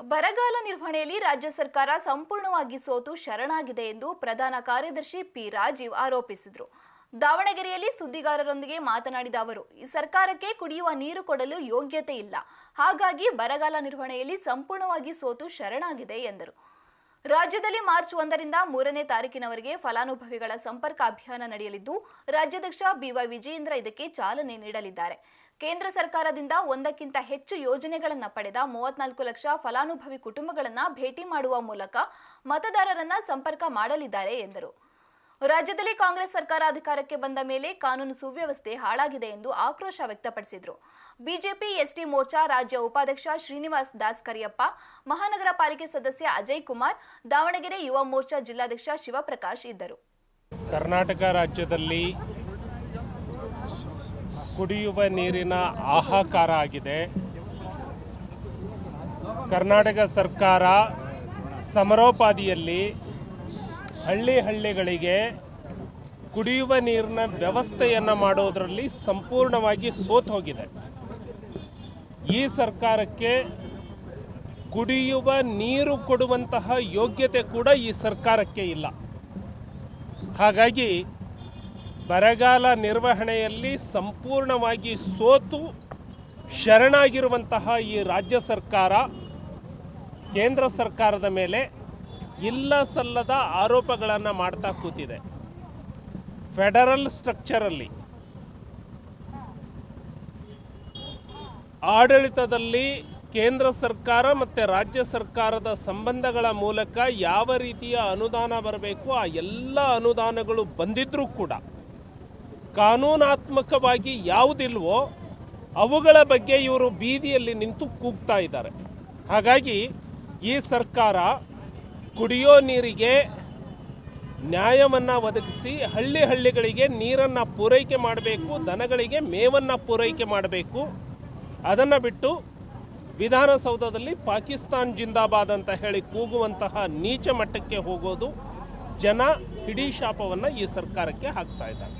ಬರಗಾಲ ನಿರ್ವಹಣೆಯಲ್ಲಿ ರಾಜ್ಯ ಸರ್ಕಾರ ಸಂಪೂರ್ಣವಾಗಿ ಸೋತು ಶರಣಾಗಿದೆ ಎಂದು ಪ್ರಧಾನ ಕಾರ್ಯದರ್ಶಿ ಪಿ ರಾಜೀವ್ ಆರೋಪಿಸಿದರು. ದಾವಣಗೆರೆಯಲ್ಲಿ ಸುದ್ದಿಗಾರರೊಂದಿಗೆ ಮಾತನಾಡಿದ ಅವರು, ಈ ಸರ್ಕಾರಕ್ಕೆ ಕುಡಿಯುವ ನೀರು ಕೊಡಲು ಯೋಗ್ಯತೆ ಇಲ್ಲ. ಹಾಗಾಗಿ ಬರಗಾಲ ನಿರ್ವಹಣೆಯಲ್ಲಿ ಸಂಪೂರ್ಣವಾಗಿ ಸೋತು ಶರಣಾಗಿದೆ ಎಂದರು. ರಾಜ್ಯದಲ್ಲಿ ಮಾರ್ಚ್ ಒಂದರಿಂದ ಮೂರನೇ ತಾರೀಕಿನವರೆಗೆ ಫಲಾನುಭವಿಗಳ ಸಂಪರ್ಕ ಅಭಿಯಾನ ನಡೆಯಲಿದ್ದು, ರಾಜ್ಯಾಧ್ಯಕ್ಷ ಬಿವೈ ವಿಜಯೇಂದ್ರ ಇದಕ್ಕೆ ಚಾಲನೆ ನೀಡಲಿದ್ದಾರೆ. ಕೇಂದ್ರ ಸರ್ಕಾರದಿಂದ ಒಂದಕ್ಕಿಂತ ಹೆಚ್ಚು ಯೋಜನೆಗಳನ್ನು ಪಡೆದ ಮೂವತ್ನಾಲ್ಕು ಲಕ್ಷ ಫಲಾನುಭವಿ ಕುಟುಂಬಗಳನ್ನು ಭೇಟಿ ಮಾಡುವ ಮೂಲಕ ಮತದಾರರನ್ನ ಸಂಪರ್ಕ ಮಾಡಲಿದ್ದಾರೆ ಎಂದರು. ರಾಜ್ಯದಲ್ಲಿ ಕಾಂಗ್ರೆಸ್ ಸರ್ಕಾರ ಅಧಿಕಾರಕ್ಕೆ ಬಂದ ಮೇಲೆ ಕಾನೂನು ಸುವ್ಯವಸ್ಥೆ ಹಾಳಾಗಿದೆ ಎಂದು ಆಕ್ರೋಶ ವ್ಯಕ್ತಪಡಿಸಿದರು. ಬಿಜೆಪಿ ಎಸ್ಟಿ ಮೋರ್ಚಾ, ರಾಜ್ಯ ಉಪಾಧ್ಯಕ್ಷ ಶ್ರೀನಿವಾಸ್ ದಾಸ್ ಕರಿಯಪ್ಪ ಮಹಾನಗರ ಪಾಲಿಕೆ ಸದಸ್ಯ ಅಜಯ್ ಕುಮಾರ್, ದಾವಣಗೆರೆ ಯುವ ಮೋರ್ಚಾ ಜಿಲ್ಲಾಧ್ಯಕ್ಷ ಶಿವಪ್ರಕಾಶ್ ಇದ್ದರು. ಕರ್ನಾಟಕ ರಾಜ್ಯದಲ್ಲಿ ಕುಡಿಯುವ ನೀರಿನ ಆಹಾಕಾರ ಆಗಿದೆ. ಕರ್ನಾಟಕ ಸರ್ಕಾರ ಸಮರೋಪಾದಿಯಲ್ಲಿ ಹಳ್ಳಿ ಹಳ್ಳಿಗಳಿಗೆ ಕುಡಿಯುವ ನೀರಿನ ವ್ಯವಸ್ಥೆಯನ್ನು ಮಾಡೋದರಲ್ಲಿ ಸಂಪೂರ್ಣವಾಗಿ ಸೋತು ಹೋಗಿದೆ. ಈ ಸರ್ಕಾರಕ್ಕೆ ಕುಡಿಯುವ ನೀರು ಕೊಡುವಂತಹ ಯೋಗ್ಯತೆ ಕೂಡ ಈ ಸರ್ಕಾರಕ್ಕೆ ಇಲ್ಲ. ಹಾಗಾಗಿ ಬರಗಾಲ ನಿರ್ವಹಣೆಯಲ್ಲಿ ಸಂಪೂರ್ಣವಾಗಿ ಸೋತು ಶರಣಾಗಿರುವಂತಹ ಈ ರಾಜ್ಯ ಸರ್ಕಾರ, ಕೇಂದ್ರ ಸರ್ಕಾರದ ಮೇಲೆ ಇಲ್ಲ ಸಲ್ಲದ ಆರೋಪಗಳನ್ನು ಮಾಡ್ತಾ ಕೂತಿದೆ. ಫೆಡರಲ್ ಸ್ಟ್ರಕ್ಚರಲ್ಲಿ ಆಡಳಿತದಲ್ಲಿ ಕೇಂದ್ರ ಸರ್ಕಾರ ಮತ್ತು ರಾಜ್ಯ ಸರ್ಕಾರದ ಸಂಬಂಧಗಳ ಮೂಲಕ ಯಾವ ರೀತಿಯ ಅನುದಾನ ಬರಬೇಕು, ಆ ಎಲ್ಲ ಅನುದಾನಗಳು ಬಂದಿದ್ರೂ ಕೂಡ ಕಾನೂನಾತ್ಮಕವಾಗಿ ಯಾವುದಿಲ್ವೋ ಅವುಗಳ ಬಗ್ಗೆ ಇವರು ಬೀದಿಯಲ್ಲಿ ನಿಂತು ಕೂಗ್ತಾ ಇದ್ದಾರೆ. ಹಾಗಾಗಿ ಈ ಸರ್ಕಾರ ಕುಡಿಯೋ ನೀರಿಗೆ ನ್ಯಾಯವನ್ನು ಒದಗಿಸಿ ಹಳ್ಳಿ ಹಳ್ಳಿಗಳಿಗೆ ನೀರನ್ನು ಪೂರೈಕೆ ಮಾಡಬೇಕು, ದನಗಳಿಗೆ ಮೇವನ್ನು ಪೂರೈಕೆ ಮಾಡಬೇಕು. ಅದನ್ನು ಬಿಟ್ಟು ವಿಧಾನಸೌಧದಲ್ಲಿ ಪಾಕಿಸ್ತಾನ್ ಜಿಂದಾಬಾದ್ ಅಂತ ಹೇಳಿ ಕೂಗುವಂತಹ ನೀಚ ಮಟ್ಟಕ್ಕೆ ಹೋಗೋದು ಜನ ಹಿಡೀ ಶಾಪವನ್ನು ಈ ಸರ್ಕಾರಕ್ಕೆ ಹಾಕ್ತಾ ಇದ್ದಾರೆ.